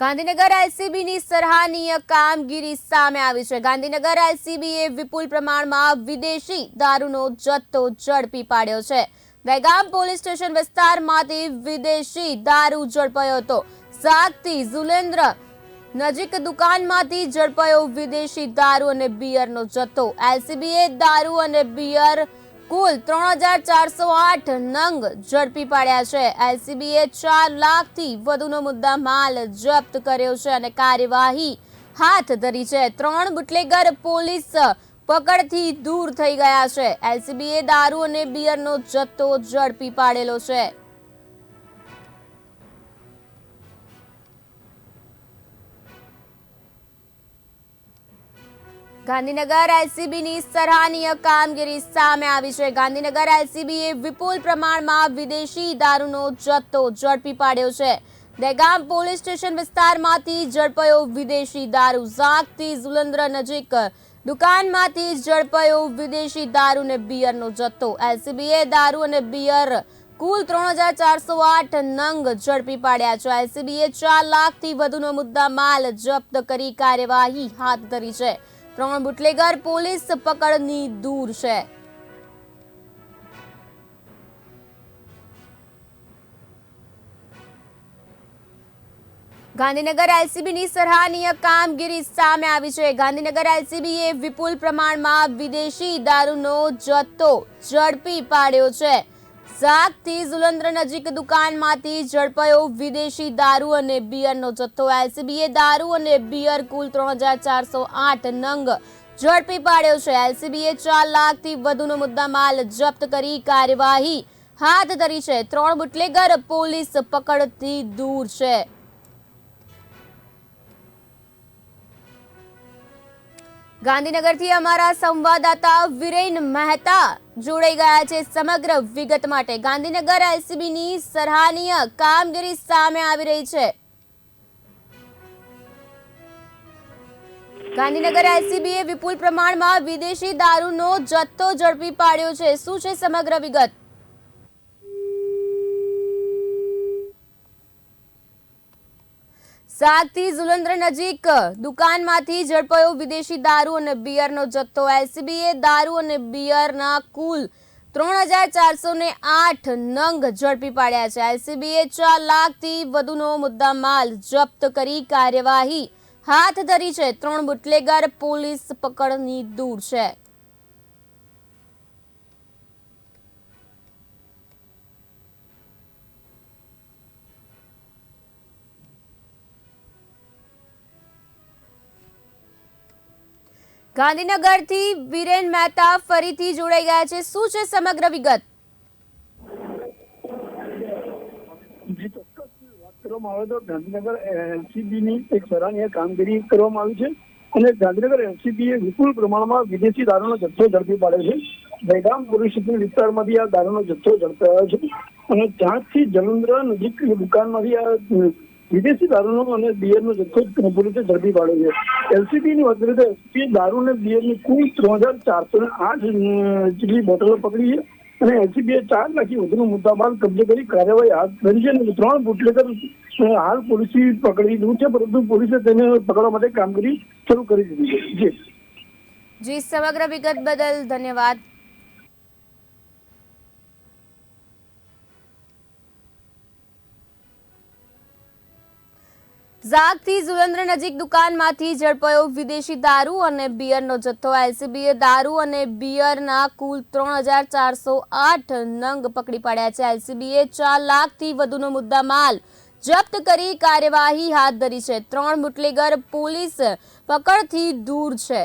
ગાંધીનગર એલસીબીની સરાહનીય કામગીરી સામે આવી છે. ગાંધીનગર એલસીબીએ વિપુલ પ્રમાણમાં વિદેશી દારૂનો જથ્થો ઝડપી પાડ્યો છે. વેગામ પોલીસ સ્ટેશન વિસ્તારમાંથી વિદેશી દારૂ ઝડપાયો હતો. સાતથી ઝુલેન્દ્ર નજીક દુકાનમાંથી ઝડપાયો વિદેશી દારૂ અને બિયરનો જથ્થો. એલસીબીએ દારૂ અને બિયર કુલ ત્રણ હજાર ચારસો આઠ નંગ ઝડપી પાડ્યા છે. એલસીબીએ ચાર લાખથી વધુનો મુદ્દા માલ જપ્ત કર્યો છે અને કાર્યવાહી હાથ ધરી છે. ત્રણ બુટલેગર પોલીસ પકડથી દૂર થઈ ગયા છે. એલસીબીએ દારૂ અને બિયરનો જથ્થો ઝડપી પાડેલો છે. ગાંધીનગર એલસીબીની સરાહનીય કામગીરી સામે આવી છે. ગાંધીનગર એલસીબીએ વિપુલ પ્રમાણમાં વિદેશી દારૂનો જથ્થો ઝડપી પાડ્યો છે. દહેગામ પોલીસ સ્ટેશન વિસ્તારમાંથી ઝડપાયો વિદેશી દારૂ. ઝાંકથી ઝુલંદ્ર નજીક દુકાનમાંથી ઝડપાયો વિદેશી દારૂ અને બિયરનો જથ્થો. એલસીબીએ દારૂ અને બિયર કુલ ત્રણ હજાર ચારસો આઠ નંગ ઝડપી પાડ્યા છે. એલસીબીએ ચાર લાખથી વધુનો મુદ્દા માલ જપ્ત કરી કાર્યવાહી હાથ ધરી છે. ત્રણ બુટલેગર પોલીસ પકડની દૂર છે. ગાંધીનગર એલસીબીની સરાહનીય કામગીરી સામે આવી છે. ગાંધીનગર એલસીબીએ વિપુલ પ્રમાણમાં વિદેશી દારૂનો જથ્થો ઝડપી પાડ્યો છે. ઝાકથી ઝુલંદ્ર નજીક દુકાનમાંથી ઝડપાયો વિદેશી દારૂ અને બિયરનો જથ્થો. એલસીબીએ દારૂ અને બિયર કુલ ત્રણ નંગ ઝડપી પાડ્યો છે. એલસીબીએ ચાર લાખથી વધુનો મુદ્દામાલ જપ્ત કરી કાર્યવાહી હાથ ધરી છે. ત્રણ બુટલેગર પોલીસ પકડથી દૂર છે. ગાંધીનગરથી અમારા સંવાદદાતા વિરેન મહેતા જોડાઈ ગયા છે સમગ્ર વિગત માટે. ગાંધીનગર એલસીબીની સરાહનીય કામગીરી સામે આવી રહી છે. ગાંધીનગર એલસીબીએ વિપુલ પ્રમાણમાં વિદેશી દારૂનો જથ્થો ઝડપી પાડ્યો છે. શું છે સમગ્ર વિગત? સાગથી ઝુલંદ્ર નજીક દુકાનમાંથી ઝડપાયો વિદેશી દારૂ અને બિયરનો જથ્થો. એલસીબીએ દારૂ અને બિયરના કુલ ત્રણ હજાર ચારસો ને આઠ નંગ ઝડપી પાડ્યા છે. એલસીબીએ ચાર લાખથી વધુનો મુદ્દા માલ જપ્ત કરી કાર્યવાહી હાથ ધરી છે. ત્રણ બુટલેગર પોલીસ પકડની દૂર છે. ગાંધીનગરથી વિરેન મહેતા ફરીથી જોડાઈ ગયા છે. શું છે સમગ્ર વિગત? કરવામાં આવે તો ગાંધીનગર કામગીરી કરવામાં આવી છે અને ગાંધીનગર એલસીબીએ વિપુલ પ્રમાણમાં વિદેશી દારૂનો જથ્થો ઝડપી પાડ્યો છે. દહેગામ પોલીસ વિસ્તારમાંથી આ દારૂનો જથ્થો ઝડપાયો છે અને ત્યાંથી જલંધર નજીક દુકાનમાંથી આ વિદેશી દારૂનો અને બિયરનો જથ્થો પોલીસે ઝડપી પાડ્યો છે. એલસીબીની વાત કરીએ તો દારૂ અને બિયરની કુલ ત્રણ હજાર ચારસો ને આઠ જેટલી બોટલો પકડી છે અને એલસીબીએ ચાર લાખથી વધુનો મુદ્દામાલ કબજે કરી કાર્યવાહી હાથ ધરી છે અને ત્રણ બુટલેકર હાલ પોલીસે પકડી દીધું છે, પરંતુ પોલીસે તેને પકડવા માટે કામગીરી શરૂ કરી દીધી છે. જી. જી, સમગ્ર વિગત બદલ ધન્યવાદ. ઝાગથી ઝુલંદ્ર નજીક દુકાનમાંથી ઝડપાયો વિદેશી દારૂ અને બિયરનો જથ્થો. એલસીબીએ દારૂ અને બિયરના કુલ ત્રણ હજાર ચારસો આઠ નંગ પકડી પાડ્યા છે. એલસીબીએ ચાર લાખથી વધુનો મુદ્દા માલ જપ્ત કરી કાર્યવાહી હાથ ધરી છે. ત્રણ બુટલેગર પોલીસ પકડથી દૂર છે.